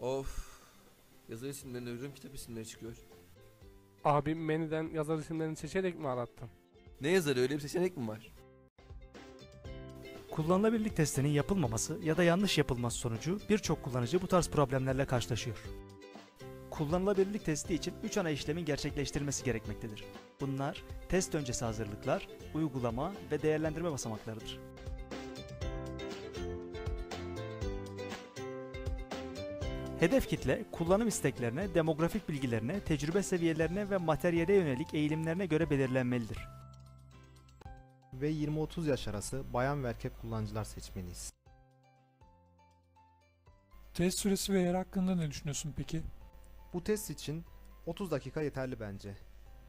Of. Yazar isimlerinde ürün kitap isimleri çıkıyor. Abi menüden yazar isimlerini seçerek mi arattın? Ne yazarı öyle bir seçenek mi var? Kullanılabilirlik testinin yapılmaması ya da yanlış yapılması sonucu birçok kullanıcı bu tarz problemlerle karşılaşıyor. Kullanılabilirlik testi için 3 ana işlemin gerçekleştirilmesi gerekmektedir. Bunlar test öncesi hazırlıklar, uygulama ve değerlendirme basamaklarıdır. Hedef kitle kullanım isteklerine, demografik bilgilerine, tecrübe seviyelerine ve materyale yönelik eğilimlerine göre belirlenmelidir. ve 20-30 yaş arası bayan ve erkek kullanıcılar seçmeliyiz. Test süresi ve yer hakkında ne düşünüyorsun peki? Bu test için 30 dakika yeterli bence.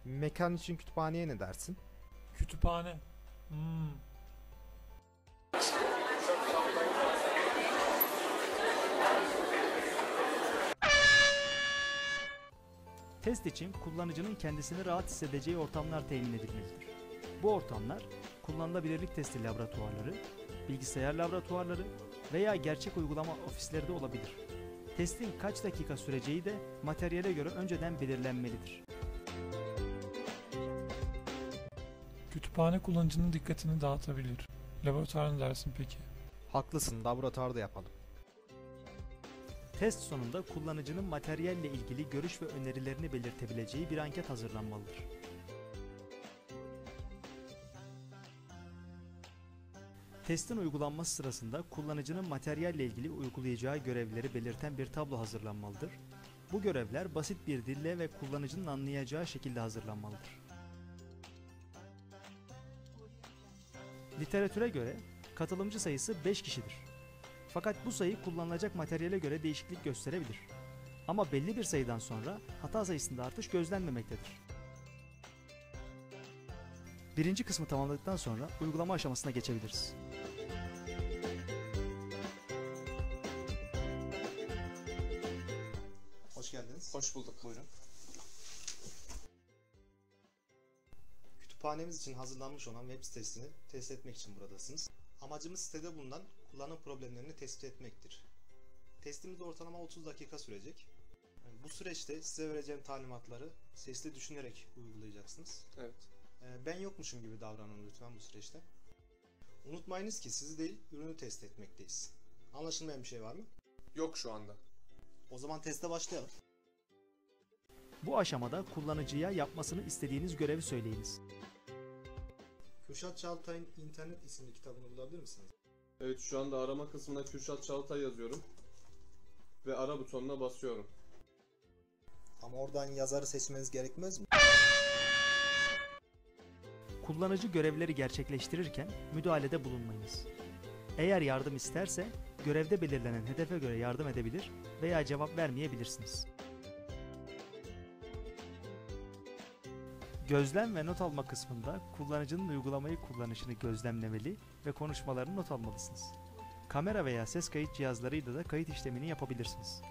Mekan için kütüphaneye ne dersin? Kütüphane. Hmm. Test için kullanıcının kendisini rahat hissedeceği ortamlar temin edilmelidir. Bu ortamlar kullanılabilirlik testi laboratuvarları, bilgisayar laboratuvarları veya gerçek uygulama ofisleri de olabilir. Testin kaç dakika süreceği de materyale göre önceden belirlenmelidir. Kütüphane kullanıcının dikkatini dağıtabilir. Laboratuvar ne dersin peki? Haklısın, laboratuvarda yapalım. Test sonunda kullanıcının materyalle ilgili görüş ve önerilerini belirtebileceği bir anket hazırlanmalıdır. Testin uygulanması sırasında kullanıcının materyalle ilgili uygulayacağı görevleri belirten bir tablo hazırlanmalıdır. Bu görevler basit bir dille ve kullanıcının anlayacağı şekilde hazırlanmalıdır. Literatüre göre katılımcı sayısı 5 kişidir. Fakat bu sayı kullanılacak materyale göre değişiklik gösterebilir. Ama belli bir sayıdan sonra hata sayısında artış gözlenmemektedir. Birinci kısmı tamamladıktan sonra uygulama aşamasına geçebiliriz. Hoş geldiniz. Hoş bulduk buyurun. Kütüphanemiz için hazırlanmış olan web sitesini test etmek için buradasınız. Amacımız sitede bulunan kullanım problemlerini tespit etmektir. Testimiz ortalama 30 dakika sürecek. Yani bu süreçte size vereceğim talimatları sesli düşünerek uygulayacaksınız. Evet. Ee, Ben yokmuşum gibi davranın lütfen bu süreçte. Unutmayınız ki sizi değil ürünü test etmekteyiz. Anlaşılmayan bir şey var mı? Yok şu anda. O zaman teste başlayalım. Bu aşamada kullanıcıya yapmasını istediğiniz görevi söyleyiniz. Kürşat Çağatay'ın İnternet isimli kitabını bulabilir misiniz? Evet şu anda arama kısmına Kürşat Çağatay yazıyorum. Ve ara butonuna basıyorum. Ama oradan yazarı seçmeniz gerekmez mi? Kullanıcı görevleri gerçekleştirirken müdahalede bulunmayınız. Eğer yardım isterse görevde belirlenen hedefe göre yardım edebilir veya cevap vermeyebilirsiniz. Gözlem ve not alma kısmında kullanıcının uygulamayı kullanışını gözlemlemeli ve konuşmalarını not almalısınız. Kamera veya ses kayıt cihazlarıyla da kayıt işlemini yapabilirsiniz.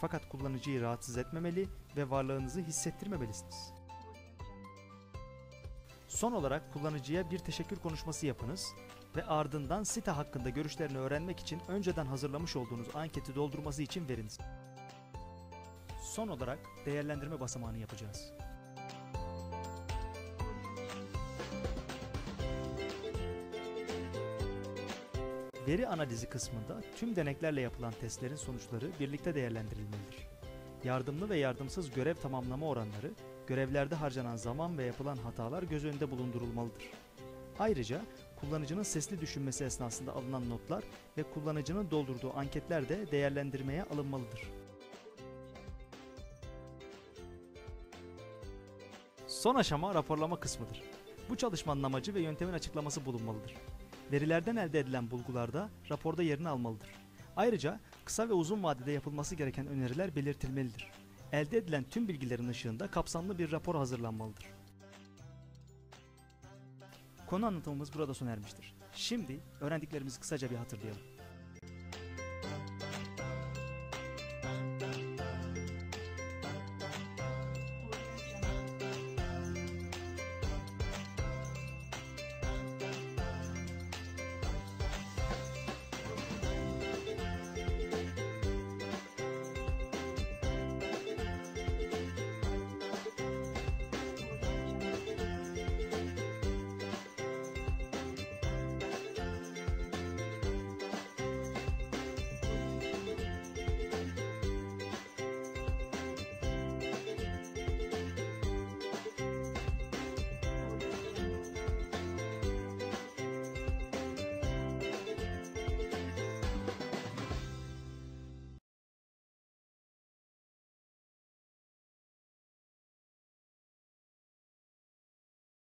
Fakat kullanıcıyı rahatsız etmemeli ve varlığınızı hissettirmemelisiniz. Son olarak kullanıcıya bir teşekkür konuşması yapınız ve ardından site hakkında görüşlerini öğrenmek için önceden hazırlamış olduğunuz anketi doldurması için veriniz. Son olarak değerlendirme basamağını yapacağız. Veri analizi kısmında tüm deneklerle yapılan testlerin sonuçları birlikte değerlendirilmelidir. Yardımlı ve yardımsız görev tamamlama oranları, görevlerde harcanan zaman ve yapılan hatalar göz önünde bulundurulmalıdır. Ayrıca kullanıcının sesli düşünmesi esnasında alınan notlar ve kullanıcının doldurduğu anketler de değerlendirmeye alınmalıdır. Son aşama raporlama kısmıdır. Bu çalışmanın amacı ve yöntemin açıklaması bulunmalıdır. Verilerden elde edilen bulgularda raporda yerini almalıdır. Ayrıca kısa ve uzun vadede yapılması gereken öneriler belirtilmelidir. Elde edilen tüm bilgilerin ışığında kapsamlı bir rapor hazırlanmalıdır. Konu anlatımımız burada sona ermiştir. Şimdi öğrendiklerimizi kısaca bir hatırlayalım.